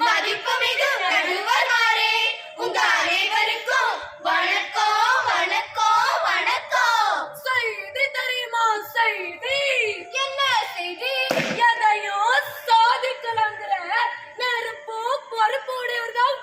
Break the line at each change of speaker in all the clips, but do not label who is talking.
மதிப்புமிகு நடுவர் மாறே உங்க அனைவருக்கும் போடுவர்கள்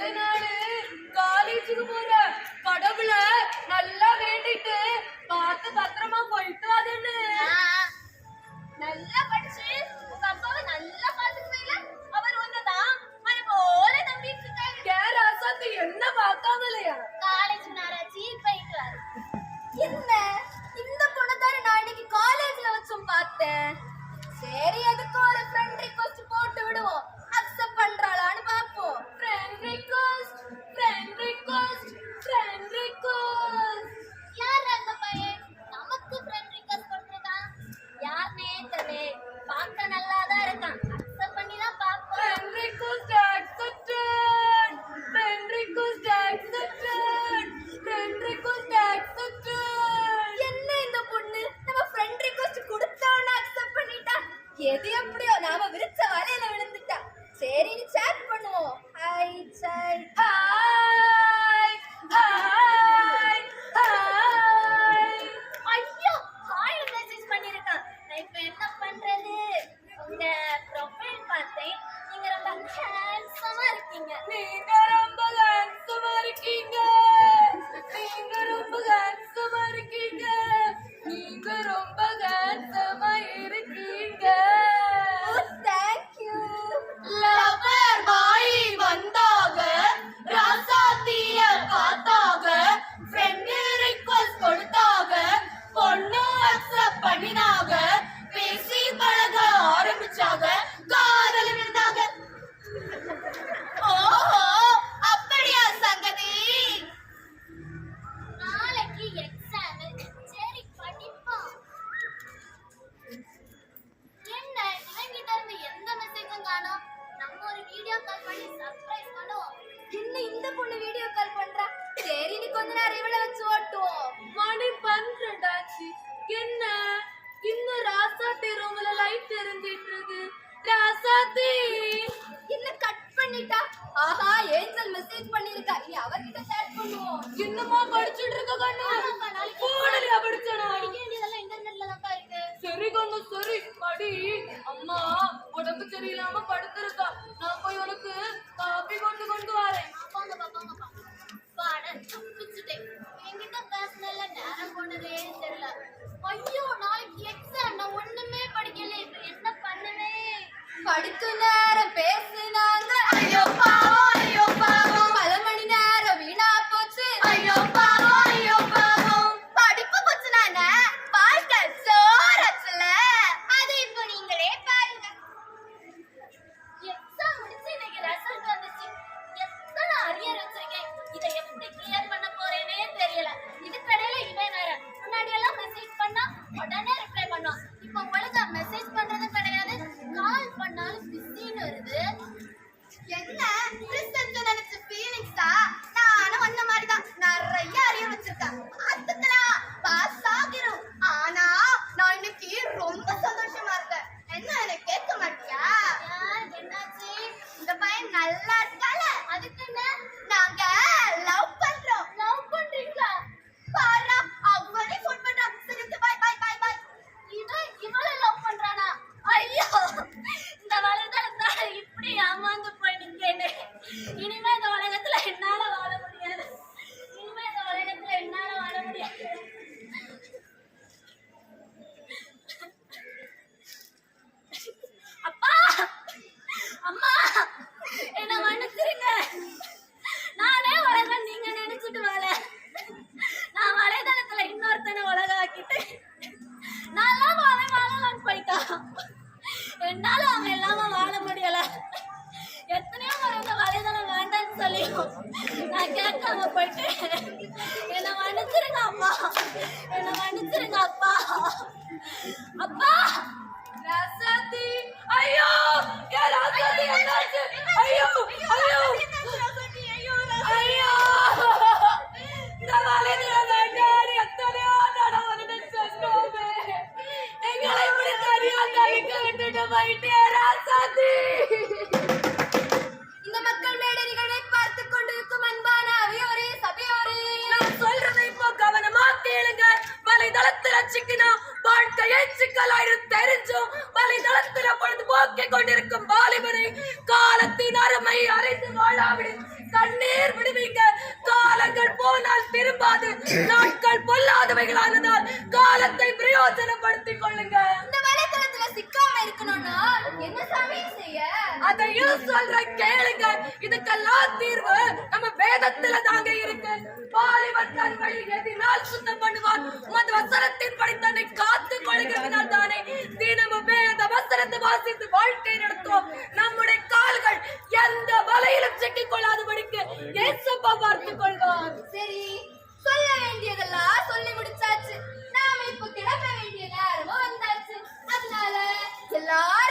ವೇದನಾ வீடியோ கால் பண்ணி சர்ப்ரைஸ் பண்ணுவோம்.
என்ன இந்த பொண்ணு வீடியோ கால் பண்றா? சரி நீ கொஞ்ச நேரம் இவள வச்சு ஓட்டுவோம். மணி பண்றடாச்சி என்ன? இன்னும் ராசா ரூம்ல லைட் எரிஞ்சிட்டு இருக்கு ராசாத்தி என்ன கட் பண்ணிட்டா? ஆஹா ஏஞ்சல் மெசேஜ் பண்ணிருக்கா இனி அவகிட்ட சேட் பண்ணுவோம். என்னமா படிச்சிட்டு இருக்க கண்ணு? போடலையா படிச்சனா?
படிக்க வேண்டியதெல்லாம் இன்டர்நெட்ல தான் இருக்கு.
சரி கண்ணு சரி மடி அம்மா உடம்பு சரியில்லாம
படுத்துறது ஐயோ நாளைக்கு எக்ஸாம் நான் ஒண்ணுமே படிக்கல. என்ன பண்ணுவேன்
படிக்கும் நேரம்
பேசு. மறக்காம போயிட்டு என்ன மன்னிச்சிருங்க அம்மா என்ன மன்னிச்சிருங்க அப்பா. அப்பா!
ரசதி ஐயோ! ஏ என்னாச்சு? ஐயோ! ஐயோ! ஐயோ! எங்களை இப்படி தனியா தவிக்க விட்டுட்டு போயிட்டே வலைதளத்துல சிக்கினா வாழ்க்கையே சிக்கலாயிரும் தெரிஞ்சும் வலைதளத்துல பொழுது போக்கிக் கொண்டிருக்கும் வாலிபரை காலத்தின் அருமை அறிந்து வாழாவிடு. கண்ணீர் விடுவீங்க. காலங்கள் போனால் திரும்பாது. நாட்கள் பொல்லாதவைகளானதால் காலத்தை பிரயோஜனப்படுத்திக் கொள்ளுங்க.
இந்த வலைத்தளத்துல சிக்காம இருக்கணும்னா என்ன சாமி செய்ய?
அதையும் சொல்ற கேளுங்க. இதுக்கெல்லாம் தீர்வு நம்ம வேதத்துல தாங்க இருக்கு. பாலிவன் தன் வழி எதினால் சுத்தம் பண்ணுவான் உமது வசனத்தின் படி தன்னை காத்துக் கொள்கிறதுனால் தானே தினமும் வேத வசனத்தை வாசித்து வாழ்க்கை நடத்துவோம். நம்முடைய கால்கள் எந்த வலையிலும் சிக்கிக் கொள்ளாதபடிக்கு ஏசப்பா பார்த்து கொள்வார்.
சரி சொல்ல வேண்டியதெல்லாம் சொல்லி முடிச்சாச்சு. நாம இப்ப கிளம்ப வேண்டிய நேரமும் வந்தாச்சு. அதனால எல்லாரும்